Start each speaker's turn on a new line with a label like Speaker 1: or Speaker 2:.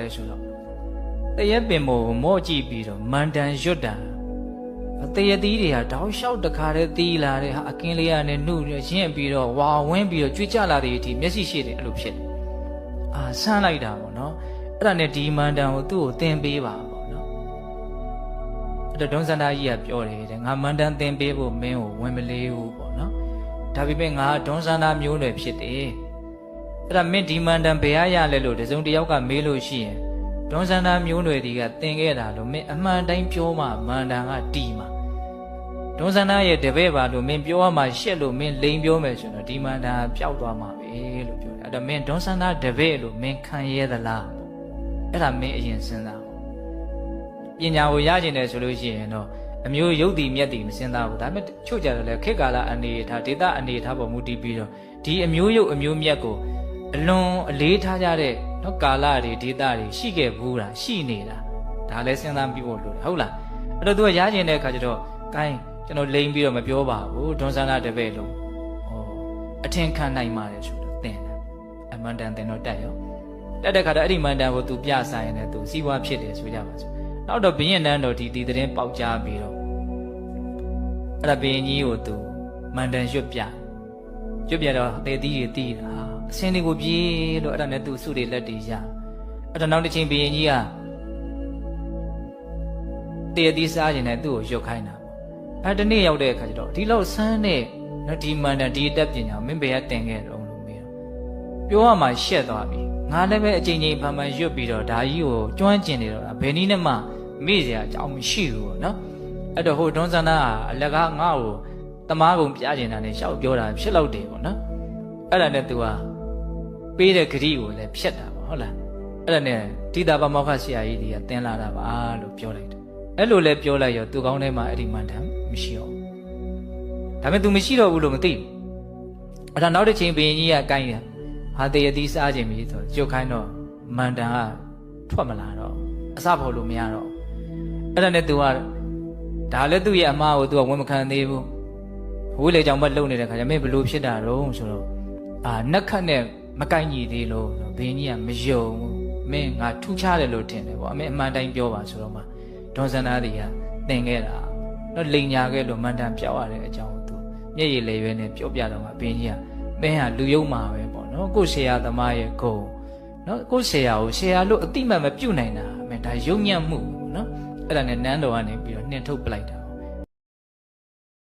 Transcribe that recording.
Speaker 1: လဲဆိုတော့တရက်ပင်မို့မော့ကြည့်ပြီးတော့မန်တန်ရွတ်တာတရသီးတွေကတောက်လျှောက်တခါတည်းတီးလာတဲ့ဟာအကင်းလေးကနေနှုတ်ရင်းပြီးတော့ဝါဝင်းပြီးတော့ကြွေးကြလာတဲ့အထိမျက်စိရှိတယ်အဲ့လိုဖြစ်တယ်အာဆန်းလိုက်တာပေါ့နော်အဲ့ဒါနဲ့ဒီမန်တန်ကိုသူ့ကိုသင်ပေးပါပေါ့နော်အဲ့တော့ဒုံစန္ဒာကြီးကပြောတယ်တဲ့ငါမန်တန်သင်ပေးဖို့မင်းကိုဝင်မလေးဘူးပေါ့နော်ဒါပေမဲ့ငါဒုံစန္ဒာမျိုးနွယ်ဖြစ်တယ် အဲ့ဒါမင်းဒီမန်တန်ဘယ်ရရလဲလို့တစုံတစ်ယောက်ကမေးလို့ရှိရင်ဒုံစန္ဒာမျိုးနွယ်ဒီကသင်ခဲ့တာလို့မင်းအမှန်တိုင်းပြောမှမန်တန်ကတီးမှာဒုံစန္ဒာရဲ့တပည့်ပါလို့မင်းပြောရမှရှက်လို့မင်းလိန်ပြောမယ်ဆိုတော့ဒီမန်တန်ပျောက်သွားမှာပဲလို့ပြောတယ်အဲ့တော့မင်းဒုံစန္ဒာတပည့်လို့မင်းခံရဲသလားအဲ့ဒါမင်းအရင်စဉ်းစားပညာကိုရကျင်တယ်ဆိုလို့ရှိရင်တော့အမျိုးရုပ်တည်မြတ်တည်မစဉ်းစားဘူးဒါပေမဲ့ချို့ကြတယ်လေခေတ်ကာလအနေထားဒေတာအနေထားပေါ်မူတည်ပြီးတော့ဒီအမျိုးရုပ်အမျိုးမြတ်ကို အလွန်အလေးထားကြတဲ့နော်ကာလတွေဒေတာတွေရှိခဲ့ဘူးလားရှိနေတာဒါလည်းစဉ်းစားပြီးဖို့လိုတယ်ဟုတ်လားအဲ့တော့သူကရကျင်တဲ့အခါကျတော့ကိုင်းကျွန်တော်လိန်ပြီးတော့မပြောပါဘူးဒွန်ဆန္ဒတပည့်လို့ဟောအထင်ခံနိုင်ပါတယ်ဆိုတော့သင်တယ်အမှန်တန်သင်တော့တက်ရောတက်တဲ့ခါတော့အဲ့ဒီမန်တန်ကိုသူပြဆိုင်ရင်လည်းသူစီးပွားဖြစ်တယ်ဆိုကြပါစို့နောက်တော့ဘင်းရင်တန်းတော်ဒီဒီသတင်းပေါက်ကြားပြီးတော့အဲ့ဒါဘင်းကြီးကိုသူမန်တန်ရွတ်ပြရွတ်ပြတော့အသေးသီးတွေတီးတာ အစင်းလေးကိုပြေးလို့အဲ့ဒါနဲ့သူစုတွေလက်တွေရအဲ့ဒါနောက်တစ်ချိန်ဘင်းကြီးကတည်သီးစားခြင်းနဲ့သူ့ကိုရွတ်ခိုင်းတာပေါ့အဲ့တနေ့ရောက်တဲ့အခါကျတော့ဒီလောက်ဆန်းတဲ့နော်ဒီမန်တန်ဒီအတက်ပညာမင်းဘယ်ကတင်ခဲ့တော့လို့မေးတော့ပြောရမှရှက်သွားပြီငါလည်းပဲအချိန်ချင်းဖန်ဖန်ရွတ်ပြီးတော့ဒါကြီးကိုကျွမ်းကျင်နေတော့တာဘယ်နည်းနဲ့မှမေ့စရာအကြောင်းမရှိဘူးပေါ့နော်အဲ့တော့ဟိုဒွန်းဆန္ဒကအလကားငါ့ကိုတမားကုံပြကျင်တာနဲ့ရှောက်ပြောတာဖြစ်တော့တယ်ပေါ့နော်အဲ့ဒါနဲ့ तू က ပေးတဲ့ဂရိကိုလည်းဖြတ်တာပေါ့ဟုတ်လားအဲ့ဒါနဲ့တိတာပမောက္ခဆရာကြီးတွေကတင်းလာတာပါလို့ပြောလိုက်တယ်အဲ့လိုလဲပြောလိုက်ရောသူကောင်းထဲမှာအဲ့ဒီမန်တန်မရှိတော့ဘူးဒါပေမဲ့ तू မရှိတော့ဘူးလို့မသိဘူးအဲ့ဒါနောက်တစ်ချိန်ဘရင်ကြီးကကိုင်းတယ်ဟာတေယတိစားခြင်းပြီဆိုကြုတ်ခိုင်းတော့မန်တန်ကထွက်မလာတော့အစဖို့လို့မရတော့အဲ့ဒါနဲ့ तू ကဒါလည်းသူ့ရဲ့အမားကို तू ကဝန်မခံသေးဘူးဝိလေကြောင့်မလုံနေတဲ့ခါကျမင်းဘလို့ဖြစ်တာတော့ဆိုတော့အာနက်ခတ်နဲ့ မကိုက်ညီသေးလို့ဘင်းကြီးကမယုံဘူးမင်းငါထူးခြားတယ်လို့ထင်တယ်ပေါ့အမေအမှန်တိုင်းပြောပါဆိုတော့မှဒေါ်စန္ဒာတွေကသင်ခဲ့တာတော့လိန်ညာခဲ့လို့မန်တန်ပြောက်ရတဲ့အကြောင်းကို तू မျက်ရည်လေရွယ်နဲ့ပြောပြတော့မှဘင်းကြီးကမင်းဟာလူယုံမှာပဲပေါ့နော်ကိုယ်ဆရာသမားရဲ့ဂုံနော်ကိုယ်ဆရာကိုဆရာလို့အတိမတ်မပြုတ်နိုင်တာအမေဒါယုံညံ့မှုနော်အဲ့ဒါနဲ့နန်းတော်ကနေပြီးတော့နှင်ထုတ်ပလိုက်တာ